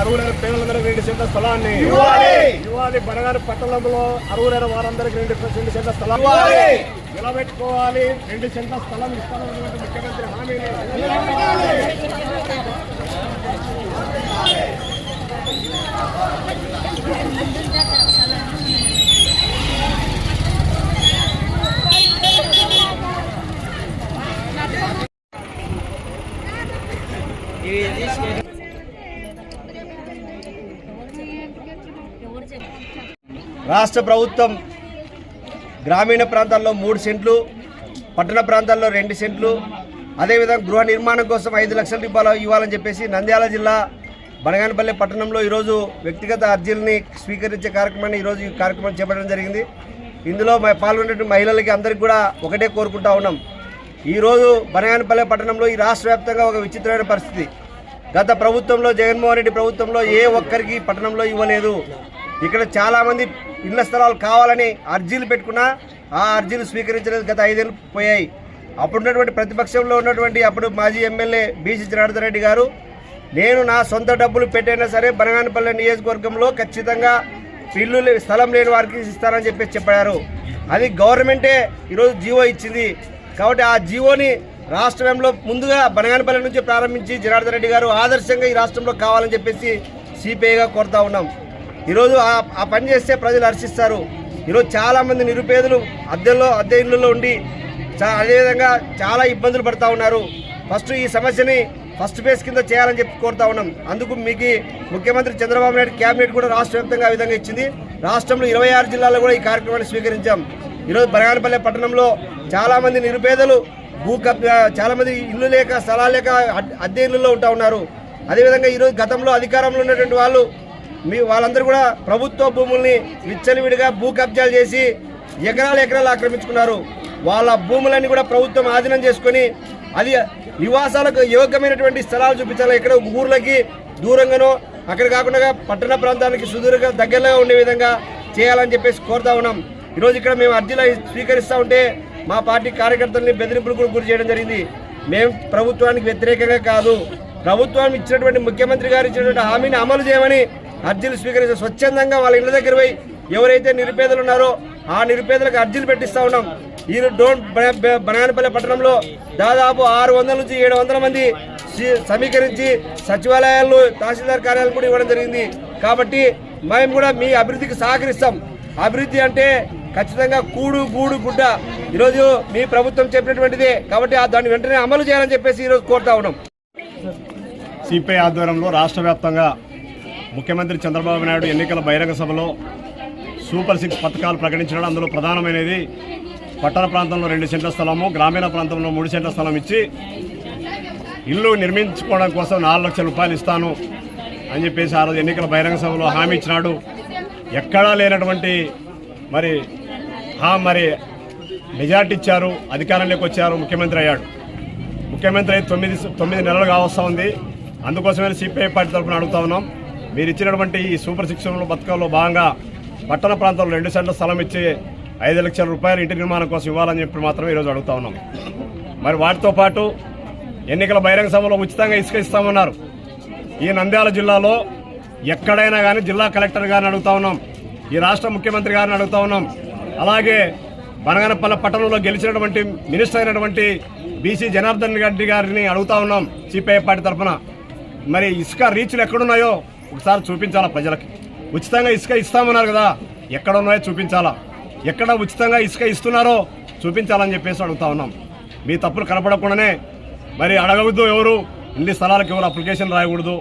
అరువులైన పేదలందరికీ రెండు సెంట్ల స్థలాన్ని. ఇవ్వాలి. బనగారు పట్టణంలో అరువులైన వారందరికీ రెండు రెండు సెంట్ల స్థలం. నిలబెట్టుకోవాలి. రెండు సెంట్ల స్థలం ఇస్తానన్నటువంటి ముఖ్యమంత్రి హామీని రాష్ట్ర ప్రభుత్వం గ్రామీణ ప్రాంతాల్లో మూడు సెంట్లు పట్టణ ప్రాంతాల్లో రెండు సెంట్లు అదేవిధంగా గృహ నిర్మాణం కోసం ఐదు లక్షల రూపాయలు ఇవ్వాలని చెప్పేసి నంద్యాల జిల్లా బనగానపల్లి పట్టణంలో ఈరోజు వ్యక్తిగత అర్జీలని స్వీకరించే కార్యక్రమాన్ని ఈరోజు ఈ కార్యక్రమం చేపట్టడం జరిగింది. ఇందులో మ- మహిళలకి అందరికీ కూడా ఒకటే కోరుకుంటా ఉన్నాం. ఈరోజు బనగానపల్లి పట్టణంలో ఈ రాష్ట్ర వ్యాప్తంగా ఒక విచిత్రమైన పరిస్థితి. గత ప్రభుత్వంలో జగన్మోహన్ రెడ్డి ప్రభుత్వంలో ఏ ఒక్కరికి పట్టణంలో ఇవ్వలేదు. ఇక్కడ చాలామంది ఇళ్ళ స్థలాలు కావాలని అర్జీలు పెట్టుకున్నా ఆ అర్జీలు స్వీకరించలేదు. గత ఐదేళ్ళు పోయాయి. అప్పుడున్నటువంటి ప్రతిపక్షంలో ఉన్నటువంటి అప్పుడు మాజీ ఎమ్మెల్యే బీసీ జనార్దన్ రెడ్డి గారు నేను నా సొంత డబ్బులు పెట్టైనా సరే బనగానపల్లె నియోజకవర్గంలో ఖచ్చితంగా ఇల్లు స్థలం లేని వారికి ఇస్తానని చెప్పేసి చెప్పారు. అది గవర్నమెంటే ఈరోజు జీవో ఇచ్చింది. కాబట్టి ఆ జీవోని రాష్ట్రంలో ముందుగా బనగానపల్లి నుంచి ప్రారంభించి జనార్దన్ రెడ్డి గారు ఆదర్శంగా ఈ రాష్ట్రంలో కావాలని చెప్పేసి సిపిఐగా కోరుతా ఉన్నాం. ఈరోజు ఆ ఆ పని చేస్తే ప్రజలు హర్షిస్తారు. ఈరోజు చాలామంది నిరుపేదలు అద్దెల్లో అద్దె ఇళ్ళల్లో ఉండి చా అదేవిధంగా చాలా ఇబ్బందులు పడుతూ ఉన్నారు. ఫస్ట్ ఈ సమస్యని ఫస్ట్ ఫేజ్ కింద చేయాలని చెప్పి కోరుతా ఉన్నాం. అందుకు మీకు ముఖ్యమంత్రి చంద్రబాబు నాయుడు కేబినెట్ కూడా రాష్ట్ర వ్యాప్తంగా ఆ విధంగా ఇచ్చింది. రాష్ట్రంలో ఇరవై ఆరు జిల్లాల్లో కూడా ఈ కార్యక్రమాన్ని స్వీకరించాం. ఈరోజు బనగానపల్లె పట్టణంలో చాలామంది నిరుపేదలు భూ చాలామంది ఇల్లు లేక స్థలాలు లేక అద్దె ఇళ్ళల్లో ఉంటా ఉన్నారు. అదేవిధంగా ఈరోజు గతంలో అధికారంలో ఉన్నటువంటి వాళ్ళు మీ వాళ్ళందరూ కూడా ప్రభుత్వ భూముల్ని విచ్చలవిడిగా భూ కబ్జాలు చేసి ఎకరాలు ఎకరాలు ఆక్రమించుకున్నారు. వాళ్ళ భూములన్నీ కూడా ప్రభుత్వం ఆధీనం చేసుకొని అది నివాసాలకు యోగ్యమైనటువంటి స్థలాలు చూపించాలి. ఇక్కడ ఊర్లకి దూరంగానో అక్కడ కాకుండా పట్టణ ప్రాంతానికి సుదూరంగా దగ్గరగా ఉండే విధంగా చేయాలని చెప్పేసి కోరుతా ఉన్నాం. ఈరోజు ఇక్కడ మేము అర్జీలు స్వీకరిస్తూ ఉంటే మా పార్టీ కార్యకర్తల్ని బెదిరింపులు కూడా గురి చేయడం జరిగింది. మేము ప్రభుత్వానికి వ్యతిరేకంగా కాదు. ప్రభుత్వం ఇచ్చినటువంటి ముఖ్యమంత్రి గారు ఇచ్చినటువంటి హామీని అమలు చేయమని అర్జీలు స్వీకరించి స్వచ్ఛందంగా వాళ్ళ ఇళ్ళ దగ్గర పోయి ఎవరైతే నిరుపేదలు ఉన్నారో ఆ నిరుపేదలకు అర్జీలు పెట్టిస్తా ఉన్నాం. ఈ డోన్ బనానపల్లి పట్టణంలో దాదాపు ఆరు వందల నుంచి ఏడు వందల మంది సమీకరించి సచివాలయాలు తహసీల్దార్ కార్యాలయం కూడా ఇవ్వడం జరిగింది. కాబట్టి మేము కూడా మీ అభివృద్ధికి సహకరిస్తాం. అభివృద్ధి అంటే ఖచ్చితంగా కూడు గూడు గుడ్డ. ఈరోజు మీ ప్రభుత్వం చెప్పినటువంటిదే. కాబట్టి ఆ దాన్ని వెంటనే అమలు చేయాలని చెప్పేసి ఈరోజు కోరుతా ఉన్నాం. సిపిఐ ఆధ్వర్యంలో రాష్ట్ర వ్యాప్తంగా ముఖ్యమంత్రి చంద్రబాబు నాయుడు ఎన్నికల బహిరంగ సభలో సూపర్ సిక్స్ పథకాలు ప్రకటించడం అందులో ప్రధానమైనది పట్టణ ప్రాంతంలో రెండు సెంట్ల స్థలము గ్రామీణ ప్రాంతంలో మూడు సెంట్ల స్థలం ఇచ్చి ఇల్లు నిర్మించుకోవడం కోసం నాలుగు లక్షల రూపాయలు ఇస్తాను అని చెప్పేసి ఆ రోజు ఎన్నికల బహిరంగ సభలో హామీ ఇచ్చినాడు. ఎక్కడా లేనటువంటి మరి హా మరి మెజార్టీ ఇచ్చారు అధికారంలోకి వచ్చారు ముఖ్యమంత్రి అయ్యాడు. ముఖ్యమంత్రి అయి తొమ్మిది తొమ్మిది నెలలు కావస్తూ ఉంది. అందుకోసమే సిపిఐ పార్టీ తరఫున అడుగుతా ఉన్నాం. మీరు ఇచ్చినటువంటి ఈ సూపర్ శిక్షణలో పథకంలో భాగంగా పట్టణ ప్రాంతంలో రెండు సెంట్ల స్థలం ఇచ్చి ఐదు లక్షల రూపాయలు ఇంటి నిర్మాణం కోసం ఇవ్వాలని చెప్పి మాత్రమే ఈరోజు అడుగుతా ఉన్నాం. మరి వాటితో పాటు ఎన్నికల బహిరంగ సభలో ఉచితంగా ఇసుక ఇస్తామన్నారు. ఈ నంద్యాల జిల్లాలో ఎక్కడైనా కానీ జిల్లా కలెక్టర్ గారిని అడుగుతా ఉన్నాం. ఈ రాష్ట్ర ముఖ్యమంత్రి గారిని అడుగుతా ఉన్నాం. అలాగే బనగనపల్లి పట్టణంలో గెలిచినటువంటి మినిస్టర్ అయినటువంటి బీసీ జనార్దన్ రెడ్డి గారిని అడుగుతా ఉన్నాం. సిపిఐ పార్టీ తరఫున మరి ఇసుక రీచ్లు ఎక్కడున్నాయో ఒకసారి చూపించాలా ప్రజలకి? ఉచితంగా ఇసుక ఇస్తామన్నారు కదా ఎక్కడ ఉన్నాయో చూపించాలా? ఎక్కడ ఉచితంగా ఇసుక ఇస్తున్నారో చూపించాలని చెప్పేసి అడుగుతా ఉన్నాం. మీ తప్పులు కనపడకుండానే మరి అడగవద్దు ఎవరు ఇన్ని స్థలాలకు ఎవరు అప్లికేషన్ రాయకూడదు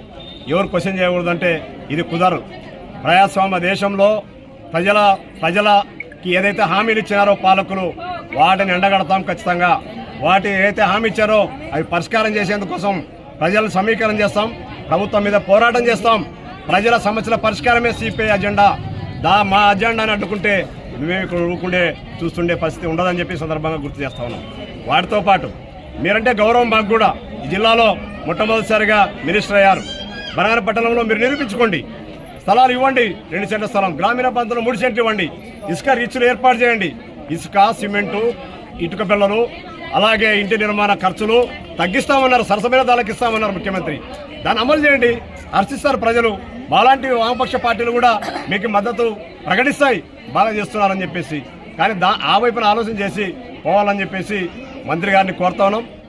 ఎవరు క్వశ్చన్ చేయకూడదు అంటే ఇది కుదరదు. ప్రజాస్వామ్య దేశంలో ప్రజల ప్రజలకి ఏదైతే హామీలు ఇచ్చారో పాలకులు వాటిని ఎండగడతాం ఖచ్చితంగా. వాటి ఏదైతే హామీ ఇచ్చారో అవి పరిష్కారం చేసేందుకోసం ప్రజలను సమీకరణ చేస్తాం ప్రభుత్వం మీద పోరాటం చేస్తాం. ప్రజల సమస్యల పరిష్కారమే సిపిఐ అజెండా. దా మా అజెండాని అడ్డుకుంటే మేము ఇక్కడ ఊరుకుండే చూస్తుండే పరిస్థితి ఉండదని చెప్పి సందర్భంగా గుర్తు చేస్తా ఉన్నాం. వాటితో పాటు మీరంటే గౌరవం మాకు కూడా. ఈ జిల్లాలో మొట్టమొదటిసారిగా మినిస్టర్ అయ్యారు. బనగాన పట్టణంలో మీరు నిరూపించుకోండి. స్థలాలు ఇవ్వండి. రెండు సెంట్ల స్థలం. గ్రామీణ ప్రాంతంలో మూడు సెంట్లు ఇవ్వండి. ఇసుక రీచ్లు ఏర్పాటు చేయండి. ఇసుక సిమెంటు ఇటుక పిల్లలు అలాగే ఇంటి నిర్మాణ ఖర్చులు తగ్గిస్తామన్నారు. సరసమైన ధరలకు ఇస్తామన్నారు ముఖ్యమంత్రి. దాన్ని అమలు చేయండి. హర్షిస్తారు ప్రజలు. మాలాంటి వామపక్ష పార్టీలు కూడా మీకు మద్దతు ప్రకటిస్తాయి బాగా చేస్తున్నారని చెప్పేసి. కానీ దా ఆ వైపున ఆలోచన చేసి పోవాలని చెప్పేసి మంత్రి గారిని కోరుతా ఉన్నాం.